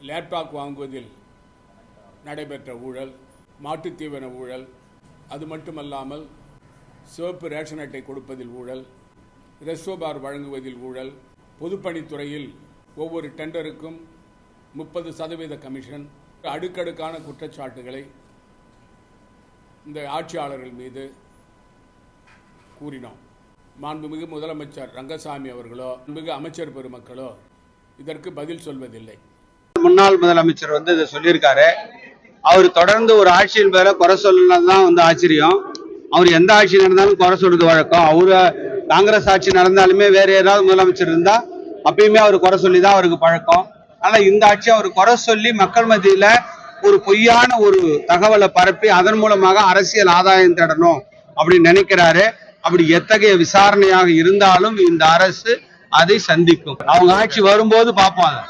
Laptop வாங்குவதில் நடைபெற்ற ஊழல் மாட்டுத் தீவன ஊழல் அது மட்டுமல்லாமல் சிவப்பு ரேஷன் அட்டை கொடுப்பதில் ஊழல் ரெஸ்டோபார் வழங்குவதில் ஊழல் பொதுப்பணித்துறையில் ஒவ்வொரு டெண்டருக்கும் முப்பது சதவீத கமிஷன் அடுக்கடுக்கான குற்றச்சாட்டுகளை இந்த ஆட்சியாளர்கள் மீது கூறினோம். மாண்புமிகு முதலமைச்சர் ரங்கசாமி அவர்களோ மிகு அமைச்சர் பெருமக்களோ இதற்கு பதில் சொல்வதில்லை. முன்னாள் முதலமைச்சர் வந்து இதை சொல்லியிருக்காரு. அவர் தொடர்ந்து ஒரு ஆட்சியின் பேர குறை தான் வந்து ஆச்சரியம். அவர் எந்த ஆட்சி நடந்தாலும் குறை சொல்றது வழக்கம். அவரு காங்கிரஸ் ஆட்சி நடந்தாலுமே வேற ஏதாவது முதலமைச்சர் இருந்தா அப்பயுமே அவர் குறை சொல்லி தான் அவருக்கு பழக்கம். ஆனா இந்த ஆட்சி அவர் குறை சொல்லி மக்கள் மத்தியில ஒரு பொய்யான ஒரு தகவலை பரப்பி அதன் மூலமாக அரசியல் ஆதாயம் தேடணும் அப்படின்னு நினைக்கிறாரு. அப்படி எத்தகைய விசாரணையாக இருந்தாலும் இந்த அரசு அதை சந்திக்கும். அவங்க ஆட்சி வரும்போது பார்ப்போம் அதை.